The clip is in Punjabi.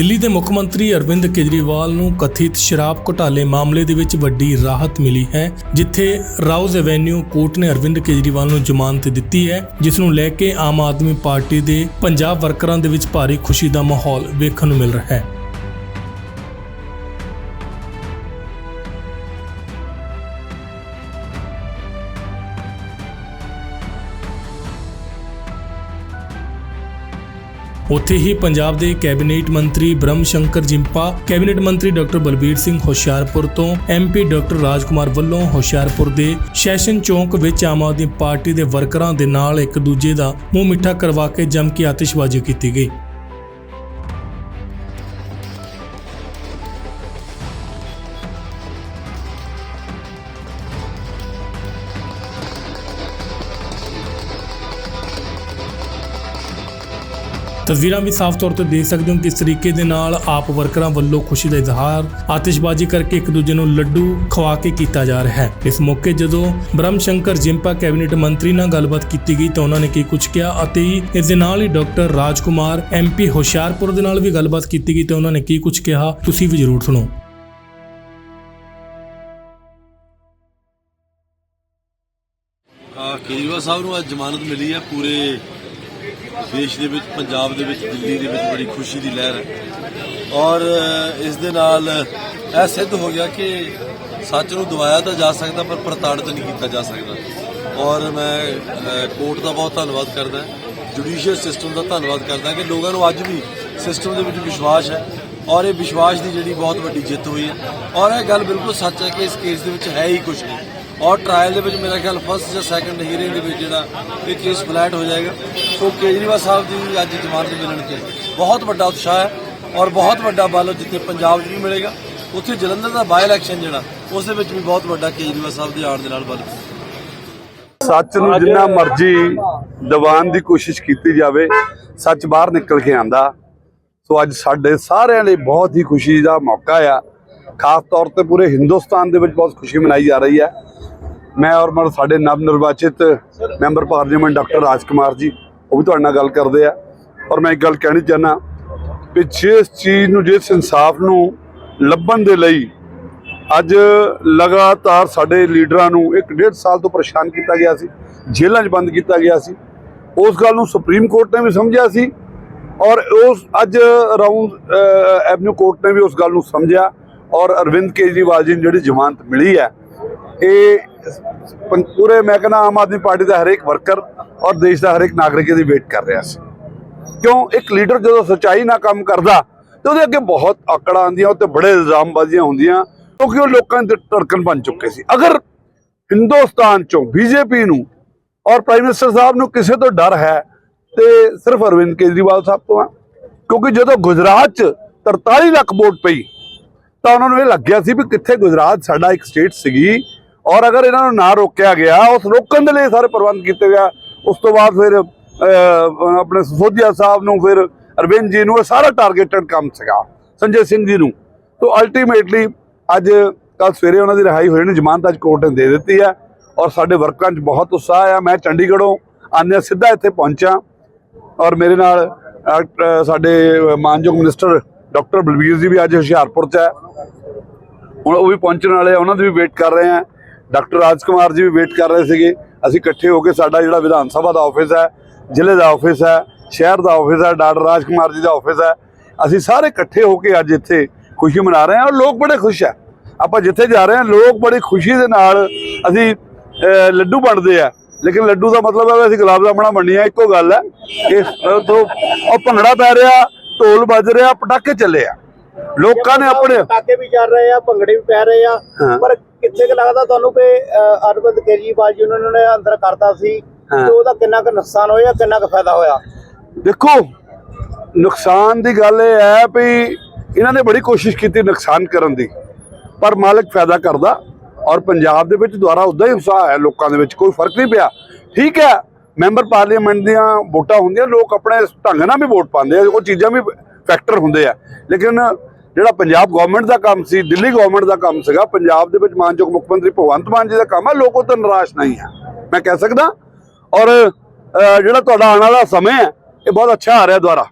ਦਿੱਲੀ ਦੇ ਮੁੱਖ ਮੰਤਰੀ ਅਰਵਿੰਦ ਕੇਜਰੀਵਾਲ ਨੂੰ ਕਥਿਤ ਸ਼ਰਾਬ ਘੁਟਾਲੇ ਮਾਮਲੇ ਦੇ ਵਿੱਚ ਵੱਡੀ ਰਾਹਤ ਮਿਲੀ ਹੈ, ਜਿੱਥੇ ਰਾਉਜ਼ ਐਵੇਨਿਊ ਕੋਰਟ ਨੇ ਅਰਵਿੰਦ ਕੇਜਰੀਵਾਲ ਨੂੰ ਜ਼ਮਾਨਤ ਦਿੱਤੀ ਹੈ, ਜਿਸ ਨੂੰ ਲੈ ਕੇ ਆਮ ਆਦਮੀ ਪਾਰਟੀ ਦੇ ਪੰਜਾਬ ਵਰਕਰਾਂ ਦੇ ਵਿੱਚ ਭਾਰੀ ਖੁਸ਼ੀ ਦਾ ਮਾਹੌਲ ਵੇਖਣ ਨੂੰ ਮਿਲ ਰਿਹਾ ਹੈ। ਉੱਥੇ ਹੀ ਪੰਜਾਬ ਦੇ ਕੈਬਨਿਟ ਮੰਤਰੀ ਬ੍ਰਹਮ ਸ਼ੰਕਰ ਜਿੰਪਾ, ਕੈਬਨਿਟ ਮੰਤਰੀ ਡਾਕਟਰ ਬਲਬੀਰ ਸਿੰਘ ਹੁਸ਼ਿਆਰਪੁਰ ਤੋਂ ਐਮਪੀ ਡਾਕਟਰ ਰਾਜਕੁਮਾਰ ਵੱਲੋਂ ਹੁਸ਼ਿਆਰਪੁਰ ਦੇ ਸੈਸ਼ਨ ਚੌਂਕ ਵਿੱਚ ਆਮ ਆਦਮੀ ਪਾਰਟੀ ਦੇ ਵਰਕਰਾਂ ਦੇ ਨਾਲ ਇੱਕ ਦੂਜੇ ਦਾ ਮੂੰਹ ਮਿੱਠਾ ਕਰਵਾ ਕੇ ਜੰਮ ਕੇ ਆਤਿਸ਼ਬਾਜ਼ੀ ਕੀਤੀ ਗਈ। ਤਸਵੀਰਾਂ ਵੀ ਸਾਫ਼ ਤੌਰ ਤੇ ਦੇਖ ਸਕਦੇ ਹੋ ਕਿਸ ਤਰੀਕੇ ਦੇ ਨਾਲ ਆਪ ਵਰਕਰਾਂ ਵੱਲੋਂ ਖੁਸ਼ੀ ਦਾ ਇਜ਼ਹਾਰ, ਆਤਿਸ਼ਬਾਜ਼ੀ ਕਰਕੇ ਇੱਕ ਦੂਜੇ ਨੂੰ ਲੱਡੂ ਖਵਾ ਕੇ ਕੀਤਾ ਜਾ ਰਿਹਾ ਹੈ। ਇਸ ਮੌਕੇ ਜਦੋਂ ਬ੍ਰਹਮ ਸ਼ੰਕਰ ਜਿੰਪਾ ਕੈਬਨਿਟ ਮੰਤਰੀ ਨਾਲ ਗੱਲਬਾਤ ਕੀਤੀ ਗਈ ਤਾਂ ਉਹਨਾਂ ਨੇ ਕੀ ਕੁਝ ਕਿਹਾ ਅਤੇ ਇਸ ਦੇ ਨਾਲ ਹੀ ਡਾਕਟਰ ਰਾਜਕੁਮਾਰ ਐਮਪੀ ਹੁਸ਼ਿਆਰਪੁਰ ਦੇ ਨਾਲ ਵੀ ਗੱਲਬਾਤ ਕੀਤੀ ਗਈ ਤੇ ਉਹਨਾਂ ਨੇ ਕੀ ਕੁਝ ਕਿਹਾ, ਤੁਸੀਂ ਵੀ ਜ਼ਰੂਰ ਸੁਣੋ। ਕੇਜਰੀਵਾਲ ਸਾਹਿਬ ਨੂੰ ਅੱਜ ਜ਼ਮਾਨਤ ਮਿਲੀ ਹੈ ਪੂਰੇ ਦੇਸ਼ ਦੇ ਵਿੱਚ, ਪੰਜਾਬ ਦੇ ਵਿੱਚ, ਦਿੱਲੀ ਦੇ ਵਿੱਚ ਬੜੀ ਖੁਸ਼ੀ ਦੀ ਲਹਿਰ ਹੈ। ਔਰ ਇਸ ਦੇ ਨਾਲ ਇਹ ਸਿੱਧ ਹੋ ਗਿਆ ਕਿ ਸੱਚ ਨੂੰ ਦਵਾਇਆ ਤਾਂ ਜਾ ਸਕਦਾ, ਪਰ ਪ੍ਰਤਾੜਿਤ ਨਹੀਂ ਕੀਤਾ ਜਾ ਸਕਦਾ। ਔਰ ਮੈਂ ਕੋਰਟ ਦਾ ਬਹੁਤ ਧੰਨਵਾਦ ਕਰਦਾ ਜੁਡੀਸ਼ੀਅਲ ਸਿਸਟਮ ਦਾ ਧੰਨਵਾਦ ਕਰਦਾ ਕਿ ਲੋਕਾਂ ਨੂੰ ਅੱਜ ਵੀ ਸਿਸਟਮ ਦੇ ਵਿੱਚ ਵਿਸ਼ਵਾਸ ਹੈ। ਔਰ ਇਹ ਵਿਸ਼ਵਾਸ ਦੀ ਜਿਹੜੀ ਬਹੁਤ ਵੱਡੀ ਜਿੱਤ ਹੋਈ ਹੈ। ਔਰ ਇਹ ਗੱਲ ਬਿਲਕੁਲ ਸੱਚ ਹੈ ਕਿ ਇਸ ਕੇਸ ਦੇ ਵਿੱਚ ਹੈ ਹੀ ਕੁਝ ਨਹੀਂ। ਔਰ ਟ੍ਰਾਇਲ ਦੇ ਵਿੱਚ ਮੇਰਾ ਖਿਆਲ ਫਸਟ ਜਾਂ ਸੈਕੰਡ ਹੀਅਰਿੰਗ ਦੇ ਵਿੱਚ ਜਿਹੜਾ ਇਹ ਕੇਸ ਫਲੈਟ ਹੋ ਜਾਏਗਾ। ਸੋ ਕੇਜਰੀਵਾਲ ਸਾਹਿਬ ਦੀ ਅੱਜ ਜ਼ਮਾਨਤ ਮਿਲਣ ਤੇ ਬਹੁਤ ਵੱਡਾ ਉਤਸ਼ਾਹ ਹੈ ਔਰ ਬਹੁਤ ਵੱਡਾ ਬਲ ਜਿੱਥੇ ਪੰਜਾਬ 'ਚ ਵੀ ਮਿਲੇਗਾ, ਉੱਥੇ ਜਲੰਧਰ ਦਾ ਬਾਈ ਇਲੈਕਸ਼ਨ ਜਿਹੜਾ, ਉਸ ਦੇ ਵਿੱਚ ਵੀ ਬਹੁਤ ਵੱਡਾ ਕੇਜਰੀਵਾਲ ਸਾਹਿਬ ਦੇ ਆਉਣ ਦੇ ਨਾਲ ਬਲ। ਸੱਚ ਨੂੰ ਜਿੰਨਾ ਮਰਜ਼ੀ ਦਬਾਉਣ ਦੀ ਕੋਸ਼ਿਸ਼ ਕੀਤੀ ਜਾਵੇ, ਸੱਚ ਬਾਹਰ ਨਿਕਲ ਕੇ ਆਂਦਾ ਸੋ ਅੱਜ ਸਾਡੇ ਸਾਰਿਆਂ ਲਈ ਬਹੁਤ ਹੀ ਖੁਸ਼ੀ ਦਾ ਮੌਕਾ ਆ। ਖਾਸ ਤੌਰ ਤੇ ਪੂਰੇ ਹਿੰਦੁਸਤਾਨ ਦੇ ਵਿੱਚ ਬਹੁਤ ਖੁਸ਼ੀ ਮਨਾਈ ਜਾ ਰਹੀ ਹੈ। ਮੈਂ ਔਰ ਮਰ ਸਾਡੇ ਨਵ ਨਿਰਵਾਚਿਤ member parliament doctor Raj Kumar ji, ਉਹ ਵੀ ਤੁਹਾਡੇ ਨਾਲ ਗੱਲ ਕਰਦੇ ਆ। ਔਰ ਮੈਂ ਇੱਕ ਗੱਲ ਕਹਿਣੀ ਚਾਹਨਾ ਕਿ ਜਿਸ ਚੀਜ਼ ਨੂੰ, ਜਿਸ ਇਨਸਾਫ ਨੂੰ ਲੱਭਣ ਦੇ ਲਈ ਅੱਜ ਲਗਾਤਾਰ ਸਾਡੇ ਲੀਡਰਾਂ ਨੂੰ ਇੱਕ ਡੇਢ ਸਾਲ ਤੋਂ ਪਰੇਸ਼ਾਨ ਕੀਤਾ ਗਿਆ ਸੀ, ਜੇਲ੍ਹਾਂ 'ਚ ਬੰਦ ਕੀਤਾ ਗਿਆ ਸੀ, ਉਸ ਗੱਲ ਨੂੰ ਸੁਪਰੀਮ ਕੋਰਟ ਨੇ ਵੀ ਸਮਝਿਆ ਸੀ ਔਰ ਉਸ ਅੱਜ ਰਾਉਂਡ ਐਵਨਿਊ ਕੋਰਟ ਨੇ ਵੀ ਉਸ ਗੱਲ ਨੂੰ ਸਮਝਿਆ ਔਰ ਅਰਵਿੰਦ ਕੇਜਰੀਵਾਲ ਜੀ ਨੂੰ ਜਿਹੜੀ ਜ਼ਮਾਨਤ ਮਿਲੀ ਹੈ, ਇਹ ਪੂਰੇ ਮੈਂ ਕਹਿੰਦਾ ਆਮ ਆਦਮੀ ਪਾਰਟੀ ਦਾ ਹਰੇਕ ਵਰਕਰ ਔਰ ਦੇਸ਼ ਦਾ ਹਰੇਕ ਨਾਗਰਿਕ ਦੀ ਵੇਟ ਕਰ ਰਿਹਾ ਸੀ। ਕਿਉਂ? ਇੱਕ ਲੀਡਰ ਜਦੋਂ ਸੱਚਾਈ ਨਾਲ ਕੰਮ ਕਰਦਾ, ਤੇ ਉਹਦੇ ਅੱਗੇ ਬਹੁਤ ਆਕੜਾਂ ਆਉਂਦੀਆਂ ਉੱਤੇ ਬੜੇ ਇਲਜ਼ਾਮਬਾਜ਼ੀਆਂ ਹੁੰਦੀਆਂ, ਕਿਉਂਕਿ ਉਹ ਲੋਕਾਂ ਦੇ ਧੜਕਣ ਬਣ ਚੁੱਕੇ ਸੀ। ਅਗਰ ਹਿੰਦੁਸਤਾਨ ਚੋਂ ਬੀਜੇਪੀ ਨੂੰ ਔਰ ਪ੍ਰਾਈਮ ਮਿਨਿਸਟਰ ਸਾਹਿਬ ਨੂੰ ਕਿਸੇ ਤੋਂ ਡਰ ਹੈ, ਤੇ ਸਿਰਫ ਅਰਵਿੰਦ ਕੇਜਰੀਵਾਲ ਸਾਹਿਬ ਤੋਂ ਆ ਕਿਉਂਕਿ ਜਦੋਂ ਗੁਜਰਾਤ 'ਚ 43 ਲੱਖ ਵੋਟ ਪਈ, ਤਾਂ ਉਹਨਾਂ ਨੂੰ ਇਹ ਲੱਗਿਆ ਸੀ ਵੀ ਕਿੱਥੇ ਗੁਜਰਾਤ ਸਾਡਾ ਇੱਕ ਸਟੇਟ ਸੀਗੀ ਔਰ ਅਗਰ ਇਹਨਾਂ ਨੂੰ ਨਾ ਰੋਕਿਆ ਗਿਆ, ਉਸ ਰੋਕਣ ਦੇ ਲਈ ਸਾਰੇ ਪ੍ਰਬੰਧ ਕੀਤੇ ਗਿਆ, ਉਸ ਤੋਂ ਬਾਅਦ ਫਿਰ ਆਪਣੇ ਸੋਧਿਆ ਸਾਹਿਬ ਨੂੰ, ਫਿਰ ਅਰਵਿੰਦ ਜੀ ਨੂੰ, ਇਹ ਸਾਰਾ ਟਾਰਗੇਟਡ ਕੰਮ ਸੀਗਾ, ਸੰਜੇ ਸਿੰਘ ਜੀ ਨੂੰ। ਤੋਂ ਅਲਟੀਮੇਟਲੀ ਅੱਜ ਕੱਲ ਸਵੇਰੇ ਉਹਨਾਂ ਦੀ ਰਿਹਾਈ ਹੋਈ ਨੂੰ, ਜ਼ਮਾਨਤ ਅੱਜ ਕੋਰਟ ਨੇ ਦੇ ਦਿੱਤੀ ਹੈ, ਔਰ ਸਾਡੇ ਵਰਕਰਾਂ 'ਚ ਬਹੁਤ ਉਤਸ਼ਾਹ ਆ। ਮੈਂ ਚੰਡੀਗੜ੍ਹੋਂ ਆਉਂਦਿਆਂ ਸਿੱਧਾ ਇੱਥੇ ਪਹੁੰਚਾ ਔਰ ਮੇਰੇ ਨਾਲ ਸਾਡੇ ਮਾਨਯੋਗ ਮਿਨਿਸਟਰ ਡਾਕਟਰ ਬਲਬੀਰ ਜੀ ਵੀ ਅੱਜ ਹੁਸ਼ਿਆਰਪੁਰ 'ਚ ਹੈ। ਹੁਣ ਉਹ ਵੀ ਪਹੁੰਚਣ ਵਾਲੇ ਆ, ਉਹਨਾਂ ਦੀ ਵੀ ਵੇਟ ਕਰ ਰਹੇ ਆ। ਡਾਕਟਰ ਰਾਜਕੁਮਾਰ ਜੀ ਵੀ ਵੇਟ ਕਰ ਰਹੇ ਸੀਗੇ। ਅਸੀਂ ਇਕੱਠੇ ਹੋ ਕੇ ਸਾਡਾ ਜਿਹੜਾ ਵਿਧਾਨ ਸਭਾ ਦਾ ਆਫਿਸ ਹੈ ਜ਼ਿਲ੍ਹੇ ਦਾ ਆਫਿਸ ਹੈ ਸ਼ਹਿਰ ਦਾ ਆਫਿਸ ਹੈ ਡਾਕਟਰ ਰਾਜਕੁਮਾਰ ਜੀ ਦਾ ਆਫਿਸ ਹੈ। ਅਸੀਂ ਸਾਰੇ ਇਕੱਠੇ ਹੋ ਕੇ ਅੱਜ ਇੱਥੇ ਖੁਸ਼ੀ ਮਨਾ ਰਹੇ ਹਾਂ ਔਰ ਲੋਕ ਬੜੇ ਖੁਸ਼ ਹੈ। ਆਪਾਂ ਜਿੱਥੇ ਜਾ ਰਹੇ ਹਾਂ ਲੋਕ ਬੜੀ ਖੁਸ਼ੀ ਦੇ ਨਾਲ ਅਸੀਂ ਲੱਡੂ ਵੰਡਦੇ ਆ। ਲੇਕਿਨ ਲੱਡੂ ਦਾ ਮਤਲਬ ਹੈ ਵੀ ਅਸੀਂ ਗੁਲਾਬ ਜਾਮਣਾ ਵੰਡੀਆਂ ਇੱਕੋ ਗੱਲ ਹੈ ਤੋਂ ਉਹ ਭੰਗੜਾ ਪੈ ਰਿਹਾ ਢੋਲ ਵੱਜ ਰਿਹਾ ਪਟਾਕੇ ਚੱਲੇ ਆ। ਲੋਕਾਂ ਨੇ ਆਪਣੇ ਪਟਾਕੇ ਵੀ ਚੱਲ ਰਹੇ ਆ ਭੰਗੜੇ ਵੀ ਪੈ ਰਹੇ ਆ। ਪਰ ਕਿੱਥੇ ਕੁ ਲੱਗਦਾ ਤੁਹਾਨੂੰ ਕਿ ਅਰਵਿੰਦ ਕੇਜਰੀਵਾਲ ਜੀ ਉਹਨਾਂ ਨੇ ਅੰਦਰ ਕਰਤਾ ਸੀ? ਹਾਂ। ਤੇ ਉਹਦਾ ਕਿੰਨਾ ਕੁ ਨੁਕਸਾਨ ਹੋਇਆ ਕਿੰਨਾ ਕੁ ਫਾਇਦਾ ਹੋਇਆ? ਦੇਖੋ ਨੁਕਸਾਨ ਦੀ ਗੱਲ ਇਹ ਹੈ ਵੀ ਇਹਨਾਂ ਨੇ ਬੜੀ ਕੋਸ਼ਿਸ਼ ਕੀਤੀ ਨੁਕਸਾਨ ਕਰਨ ਦੀ ਪਰ ਮਾਲਕ ਫਾਇਦਾ ਕਰਦਾ ਔਰ ਪੰਜਾਬ ਦੇ ਵਿੱਚ ਦੁਆਰਾ ਉਦਾਂ ਹੀ ਉਤਸ਼ਾਹ ਹੈ ਲੋਕਾਂ ਦੇ ਵਿੱਚ ਕੋਈ ਫ਼ਰਕ ਨਹੀਂ ਪਿਆ। ਠੀਕ ਹੈ ਮੈਂਬਰ ਪਾਰਲੀਮੈਂਟ ਦੀਆਂ ਵੋਟਾਂ ਹੁੰਦੀਆਂ ਲੋਕ ਆਪਣੇ ਢੰਗ ਨਾਲ ਵੀ ਵੋਟ ਪਾਉਂਦੇ ਆ ਉਹ ਚੀਜ਼ਾਂ ਵੀ ਫੈਕਟਰ ਹੁੰਦੇ ਆ ਲੇਕਿਨ ਜਿਹੜਾ ਪੰਜਾਬ ਗਵਰਨਮੈਂਟ ਦਾ ਕੰਮ ਸੀ, ਦਿੱਲੀ ਗਵਰਨਮੈਂਟ ਦਾ ਕੰਮ ਸੀਗਾ, ਪੰਜਾਬ ਦੇ ਵਿੱਚ ਮਾਨਯੋਗ ਮੁੱਖ ਮੰਤਰੀ ਭਗਵੰਤ ਮਾਨ ਜੀ ਦਾ ਕੰਮ ਆ ਲੋਕ ਉਹ ਤੋਂ ਨਿਰਾਸ਼ ਨਹੀਂ ਹੈ। ਮੈਂ ਕਹਿ ਸਕਦਾ ਔਰ ਜਿਹੜਾ ਤੁਹਾਡਾ ਆਉਣ ਵਾਲਾ ਸਮੇਂ ਹੈ, ਇਹ ਬਹੁਤ ਅੱਛਾ ਆ ਰਿਹਾ ਦੁਆਰਾ।